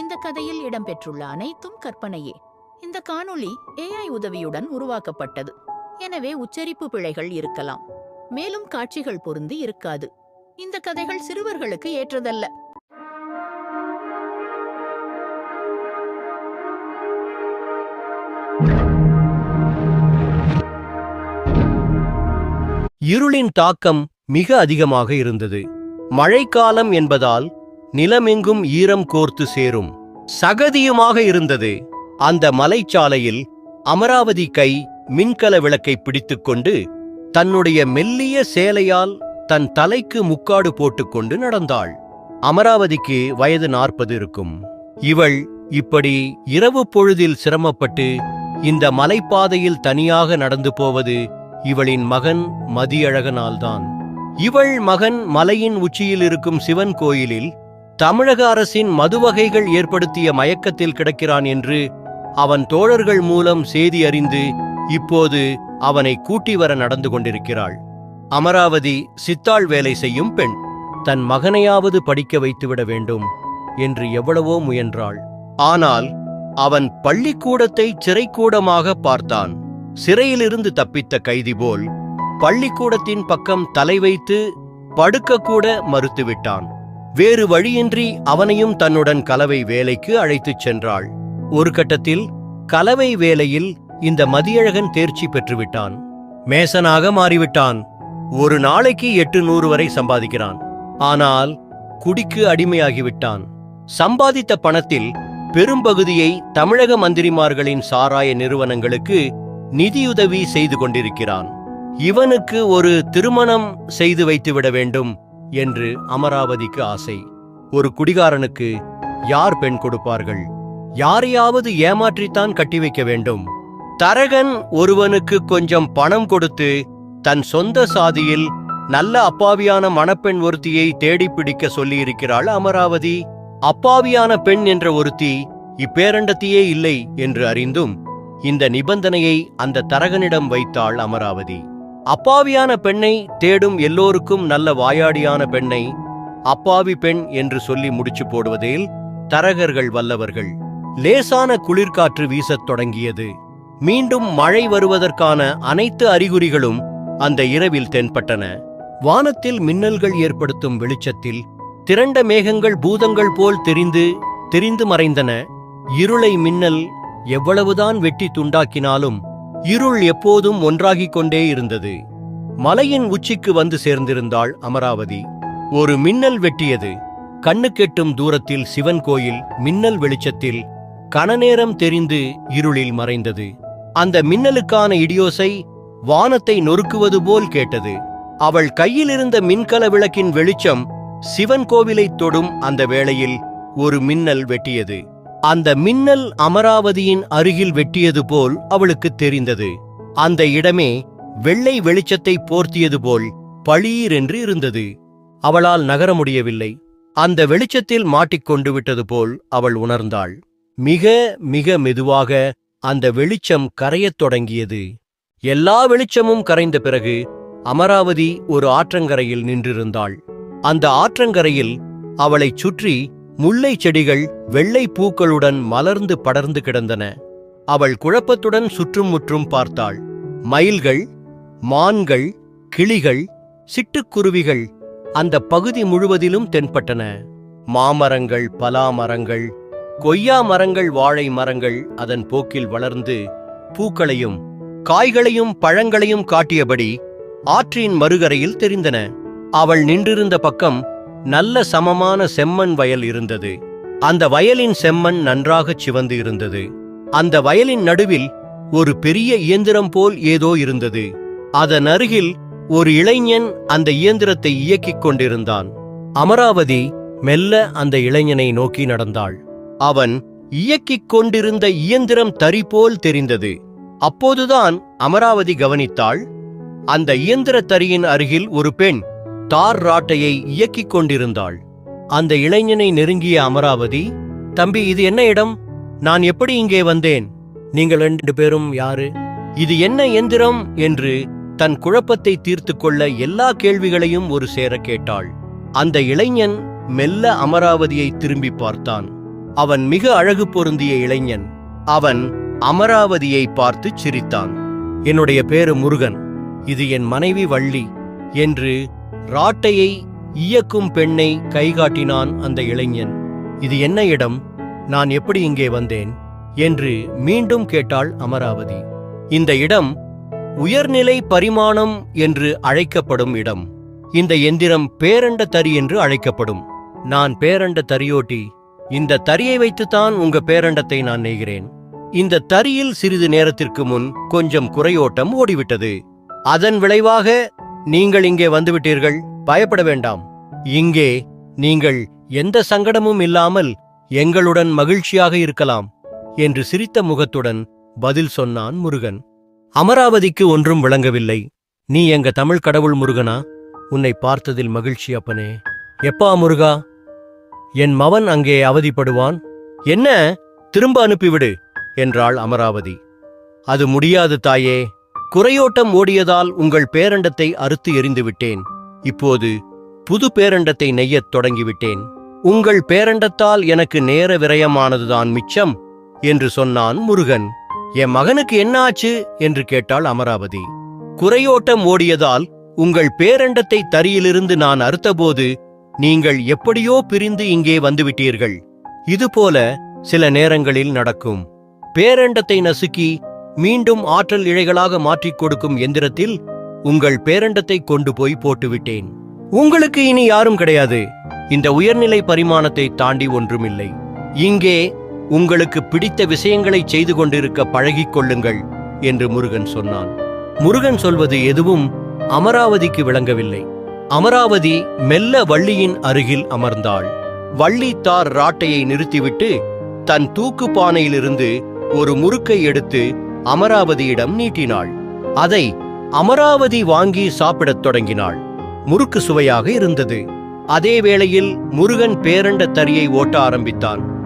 இந்த கதையில் இடம்பெற்றுள்ள அனைத்தும் கற்பனையே. இந்த காணொளி ஏஐ உதவியுடன் உருவாக்கப்பட்டது. எனவே உச்சரிப்பு பிழைகள் இருக்கலாம். மேலும் காட்சிகள் பொருந்தி இருக்காது. இந்த கதைகள் சிறுவர்களுக்கு ஏற்றதல்ல. இருளின் தாக்கம் மிக அதிகமாக இருந்தது. மழைக்காலம் என்பதால் நிலமெங்கும் ஈரம் கோர்த்து சேரும். சகதியுமாக இருந்தது. அந்த மலைச்சாலையில் அமராவதி கை மின்கல விளக்கை பிடித்துக்கொண்டு தன்னுடைய மெல்லிய சேலையால் தன் தலைக்கு முக்காடு போட்டுக்கொண்டு நடந்தாள். அமராவதிக்கு வயது நாற்பது இருக்கும். இவள் இப்படி இரவு பொழுதில் சிரமப்பட்டு இந்த மலைப்பாதையில் தனியாக நடந்து போவது இவளின் மகன் மதியழகனால்தான். இவள் மகன் மலையின் உச்சியில் இருக்கும் சிவன் கோயிலில் தமிழக அரசின் மதுவகைகள் ஏற்படுத்திய மயக்கத்தில் கிடக்கிறான் என்று அவன் தோழர்கள் மூலம் செய்தி அறிந்து இப்போது அவனை கூட்டி வர நடந்து கொண்டிருக்கிறாள். அமராவதி சித்தாள் வேலை செய்யும் பெண். தன் மகனையாவது படிக்க வைத்துவிட வேண்டும் என்று எவ்வளவோ முயன்றாள். ஆனால் அவன் பள்ளிக்கூடத்தை சிறைக்கூடமாக பார்த்தான். சிறையிலிருந்து தப்பித்த கைதி போல் பள்ளிக்கூடத்தின் பக்கம் தலை வைத்து படுக்கக்கூட மறுத்துவிட்டான். வேறு வழியின்றி அவனையும் தன்னுடன் கலவை வேலைக்கு அழைத்துச் சென்றாள். ஒரு கட்டத்தில் கலவை வேலையில் இந்த மதியழகன் தேர்ச்சி பெற்றுவிட்டான். மேசனாக மாறிவிட்டான். ஒரு நாளைக்கு எட்டு நூறு வரை சம்பாதிக்கிறான். ஆனால் குடிக்கு அடிமையாகிவிட்டான். சம்பாதித்த பணத்தில் பெரும்பகுதியை தமிழக மந்திரிமார்களின் சாராய நிறுவனங்களுக்கு நிதியுதவி செய்து கொண்டிருக்கிறான். இவனுக்கு ஒரு திருமணம் செய்து வைத்துவிட வேண்டும். என்று அமராவதிக்கு ஆசை. ஒரு குடிகாரனுக்கு யார் பெண் கொடுப்பார்கள்? யாரையாவது ஏமாற்றித்தான் கட்டி வைக்க வேண்டும். தரகன் ஒருவனுக்கு கொஞ்சம் பணம் கொடுத்து தன் சொந்த சாதியில் நல்ல அப்பாவியான மணப்பெண் ஒருத்தியை தேடிப் பிடிக்க சொல்லியிருக்கிறாள் அமராவதி. அப்பாவியான பெண் என்ற ஒருத்தி இப்பேரண்டத்தையே இல்லை என்று அறிந்தும் இந்த நிபந்தனையை அந்த தரகனிடம் வைத்தாள் அமராவதி. அப்பாவியான பெண்ணை தேடும் எல்லோருக்கும் நல்ல வாயாடியான பெண்ணை அப்பாவி பெண் என்று சொல்லி முடிச்சு போடுவதில் தரகர்கள் வல்லவர்கள். லேசான குளிர்காற்று வீசத் தொடங்கியது. மீண்டும் மழை வருவதற்கான அனைத்து அறிகுறிகளும் அந்த இரவில் தென்பட்டன. வானத்தில் மின்னல்கள் ஏற்படுத்தும் வெளிச்சத்தில் திரண்ட மேகங்கள் பூதங்கள் போல் தெரிந்து தெரிந்து மறைந்தன. இருளை மின்னல் எவ்வளவுதான் வெட்டி துண்டாக்கினாலும் இருள் எப்போதும் ஒன்றாகிக் கொண்டே இருந்தது. மலையின் உச்சிக்கு வந்து சேர்ந்திருந்தாள் அமராவதி. ஒரு மின்னல் வெட்டியது. கண்ணுக்கெட்டும் தூரத்தில் சிவன் கோயில் மின்னல் வெளிச்சத்தில் கணநேரம் தெரிந்து இருளில் மறைந்தது. அந்த மின்னலுக்கான இடியோசை வானத்தை நொறுக்குவது போல் கேட்டது. அவள் கையிலிருந்த மின்கல விளக்கின் வெளிச்சம் சிவன் கோவிலைத் தொடும் அந்த வேளையில் ஒரு மின்னல் வெட்டியது. அந்த மின்னல் அமராவதியின் அருகில் வெட்டியது போல் அவளுக்கு தெரிந்தது. அந்த இடமே வெள்ளை வெளிச்சத்தை போர்த்தியது போல் பளீரென்று இருந்தது. அவளால் நகர முடியவில்லை. அந்த வெளிச்சத்தில் மாட்டிக்கொண்டு விட்டது போல் அவள் உணர்ந்தாள். மிக மிக மெதுவாக அந்த வெளிச்சம் கரையத் தொடங்கியது. எல்லா வெளிச்சமும் கரைந்த பிறகு அமராவதி ஒரு ஆற்றங்கரையில் நின்றிருந்தாள். அந்த ஆற்றங்கரையில் அவளைச் சுற்றி முல்லை செடிகள் வெள்ளை பூக்களுடன் மலர்ந்து படர்ந்து கிடந்தன. அவள் குழப்பத்துடன் சுற்றும் முற்றும் பார்த்தாள். மயில்கள் மான்கள் கிளிகள் சிட்டுக்குருவிகள் அந்த பகுதி முழுவதிலும் தென்பட்டன. மாமரங்கள் பலா மரங்கள் கொய்யா மரங்கள் வாழை மரங்கள் அதன் போக்கில் வளர்ந்து பூக்களையும் காய்களையும் பழங்களையும் காட்டியபடி ஆற்றின் மறுகரையில் தெரிந்தன. அவள் நின்றிருந்த பக்கம் நல்ல சமமான செம்மண் வயல் இருந்தது. அந்த வயலின் செம்மண் நன்றாகச் சிவந்து இருந்தது. அந்த வயலின் நடுவில் ஒரு பெரிய இயந்திரம் போல் ஏதோ இருந்தது. அதன் அருகில் ஒரு இளைஞன் அந்த இயந்திரத்தை இயக்கிக் கொண்டிருந்தான். அமராவதி மெல்ல அந்த இளைஞனை நோக்கி நடந்தாள். அவன் இயக்கிக் கொண்டிருந்த இயந்திரம் தறி போல் தெரிந்தது. அப்போதுதான் அமராவதி கவனித்தாள். அந்த இயந்திர தறியின் அருகில் ஒரு பெண் தார் ராட்டையை இயக்கிக் கொண்டிருந்தாள். அந்த இளைஞனை நெருங்கிய அமராவதி தம்பி இது என்ன இடம்? நான் எப்படி இங்கே வந்தேன்? நீங்கள் ரெண்டு பேரும் யாரு? இது என்ன எந்திரம்? என்று தன் குழப்பத்தை தீர்த்து கொள்ள எல்லா கேள்விகளையும் ஒரு சேர கேட்டாள். அந்த இளைஞன் மெல்ல அமராவதியை திரும்பி பார்த்தான். அவன் மிக அழகு பொருந்திய இளைஞன். அவன் அமராவதியை பார்த்து சிரித்தான். என்னுடைய பேரு முருகன். இது என் மனைவி வள்ளி என்று ராட்டையை இயக்கும் பெண்ணை கைகாட்டினான் அந்த இளைஞன். இது என்ன இடம்? நான் எப்படி இங்கே வந்தேன்? என்று மீண்டும் கேட்டாள் அமராவதி. இந்த இடம் உயர்நிலை பரிமாணம் என்று அழைக்கப்படும் இடம். இந்த எந்திரம் பேரண்ட தறி என்று அழைக்கப்படும். நான் பேரண்ட தறியோட்டி இந்த தறியை வைத்துத்தான் உங்க பேரண்டத்தை நான் நெய்கிறேன். இந்த தறியில் சிறிது நேரத்திற்கு முன் கொஞ்சம் குறையோட்டம் ஓடிவிட்டது. அதன் விளைவாக நீங்கள் இங்கே வந்துவிட்டீர்கள் பயப்பட வேண்டாம். இங்கே நீங்கள் எந்த சங்கடமும் இல்லாமல் எங்களுடன் மகிழ்ச்சியாக இருக்கலாம் என்று சிரித்த முகத்துடன் பதில் சொன்னான் முருகன். அமராவதிக்கு ஒன்றும் விளங்கவில்லை. நீ எங்க தமிழ் கடவுள் முருகனா? உன்னை பார்த்ததில் மகிழ்ச்சி அப்பனே. எப்பா முருகா? என் மவன் அங்கே அவதிப்படுவான். என்ன? திரும்ப அனுப்பிவிடு என்றாள் அமராவதி. அது முடியாது தாயே குறையோட்டம் ஓடியதால் உங்கள் பேரண்டத்தை அறுத்து எறிந்துவிட்டேன். இப்போது புது பேரண்டத்தை நெய்யத் தொடங்கிவிட்டேன். உங்கள் பேரண்டத்தால் எனக்கு நேர விரயமானதுதான் மிச்சம் என்று சொன்னான் முருகன். என் மகனுக்கு என்ன ஆச்சு? என்று கேட்டாள் அமராவதி. குறையோட்டம் ஓடியதால் உங்கள் பேரண்டத்தை தரியிலிருந்து நான் அறுத்தபோது நீங்கள் எப்படியோ பிரிந்து இங்கே வந்துவிட்டீர்கள். இதுபோல சில நேரங்களில் நடக்கும். பேரண்டத்தை நசுக்கி மீண்டும் ஆற்றல் இழைகளாக மாற்றிக் கொடுக்கும் எந்திரத்தில் உங்கள் பேரண்டத்தை கொண்டு போய் போட்டுவிட்டேன். உங்களுக்கு இனி யாரும் கிடையாது. இந்த உயர்நிலை பரிமாணத்தை தாண்டி ஒன்றுமில்லை. இங்கே உங்களுக்கு பிடித்த விஷயங்களை செய்து கொண்டிருக்க பழகிக் கொள்ளுங்கள் என்று முருகன் சொன்னான். முருகன் சொல்வது எதுவும் அமராவதிக்கு விளங்கவில்லை. அமராவதி மெல்ல வள்ளியின் அருகில் அமர்ந்தாள். வள்ளி தார் ராட்டையை நிறுத்திவிட்டு தன் தூக்கு பானையிலிருந்து ஒரு முறுக்கை எடுத்து அமராவதியிடம் நீட்டினாள். அதை அமராவதி வாங்கி சாப்பிடத் தொடங்கினாள். முறுக்கு சுவையாக இருந்தது. அதே வேளையில் முருகன் பேரண்ட தறியை ஓட்ட ஆரம்பித்தான்.